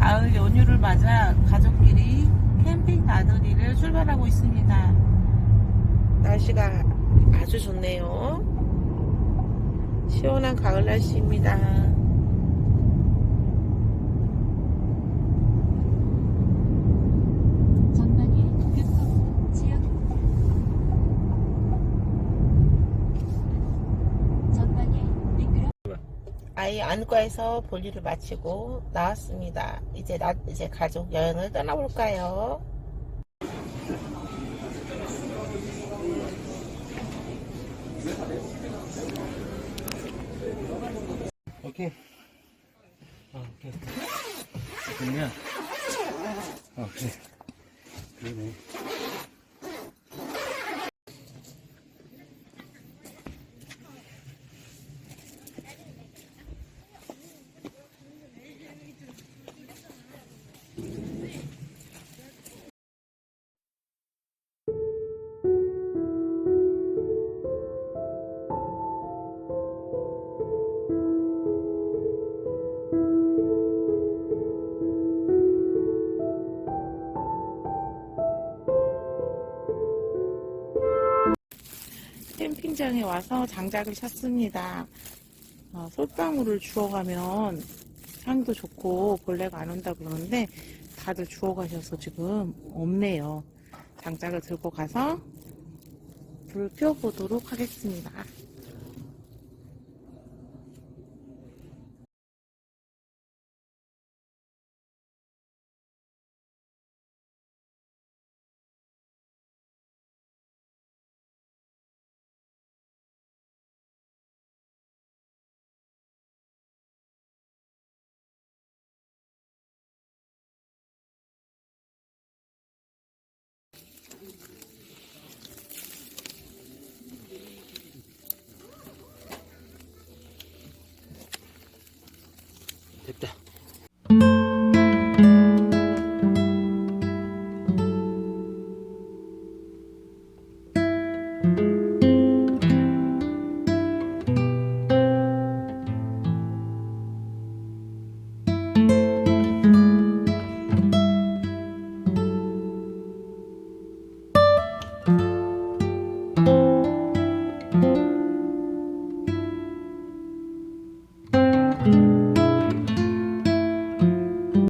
가을 연휴를 맞아 가족끼리 캠핑 나들이를 출발하고 있습니다. 날씨가 아주 좋네요. 시원한 가을 날씨입니다. 전방에 급속 지역 전방에 미끄러 아이 안과에서 볼일을 마치고 나왔습니다. 이제 나 이제 가족 여행을 떠나볼까요? 오케이. 어, 오케이. 그러면, 어, 그래. 그러네. 캠핑장에 와서 장작을 샀습니다. 어, 솔방울을 주워가면 향도 좋고 벌레가 안 온다 그러는데 다들 주워가셔서 지금 없네요. 장작을 들고 가서 불 피워보도록 하겠습니다.